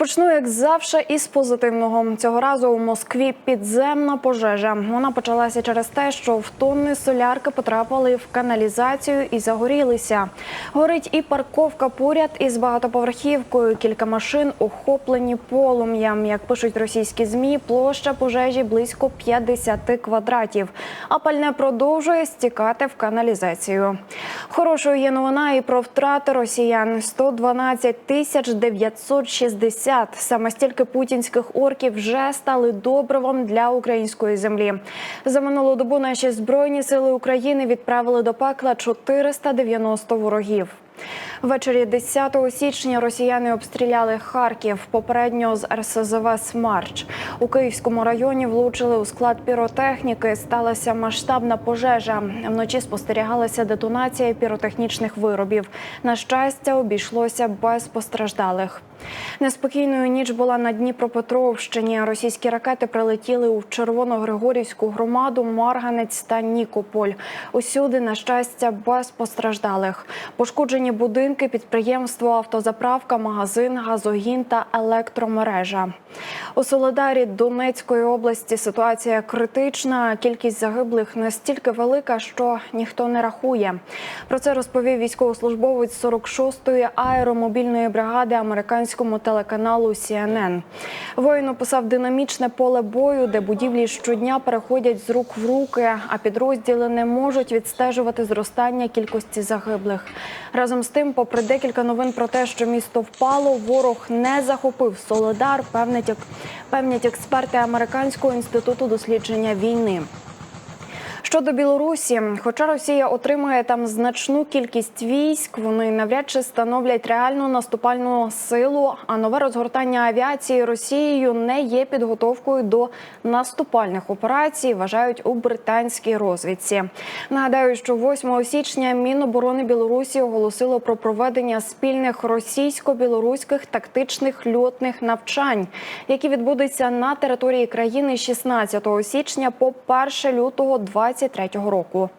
Почну як завжди із позитивного. Цього разу у Москві підземна пожежа. Вона почалася через те, що в тонни солярки потрапили в каналізацію і загорілися. Горить і парковка поряд із багатоповерхівкою. Кілька машин охоплені полум'ям. Як пишуть російські змі, площа пожежі близько 50 квадратів. А пальне продовжує стікати в каналізацію. Хорошою є новина і про втрати росіян 112 тисяч 960. Саме стільки путінських орків вже стали добривом для української землі. За минулу добу наші збройні сили України відправили до пекла 490 ворогів. Ввечері 10 січня росіяни обстріляли Харків попередньо з РСЗВ «Смарч». У Київському районі влучили у склад піротехніки. Сталася масштабна пожежа. Вночі спостерігалася детонація піротехнічних виробів. На щастя, обійшлося без постраждалих. Неспокійною ніч була на Дніпропетровщині. Російські ракети прилетіли у Червоногригорівську громаду, Марганець та Нікополь. Усюди, на щастя, без постраждалих. Пошкоджені будинки, підприємство, автозаправка, магазин, газогін та електромережа. У Солидарі Донецької області ситуація критична. Кількість загиблих настільки велика, що ніхто не рахує. Про це розповів військовослужбовець 46-ї аеромобільної бригади американському телеканалу CNN. Воїн описав динамічне поле бою, де будівлі щодня переходять з рук в руки, а підрозділи не можуть відстежувати зростання кількості загиблих. Разом з тим, попри декілька новин про те, що місто впало, ворог не захопив Солодар. певнять, певнять експерти американського інституту дослідження війни. Щодо Білорусі, хоча Росія отримує там значну кількість військ, вони навряд чи становлять реальну наступальну силу. А нове розгортання авіації Росією не є підготовкою до наступальних операцій. Вважають у британській розвідці. Нагадаю, що 8 січня Міноборони Білорусі оголосило про проведення спільних російсько-білоруських тактичних льотних навчань, які відбудуться на території країни 16 січня по 1 лютого 2023 року.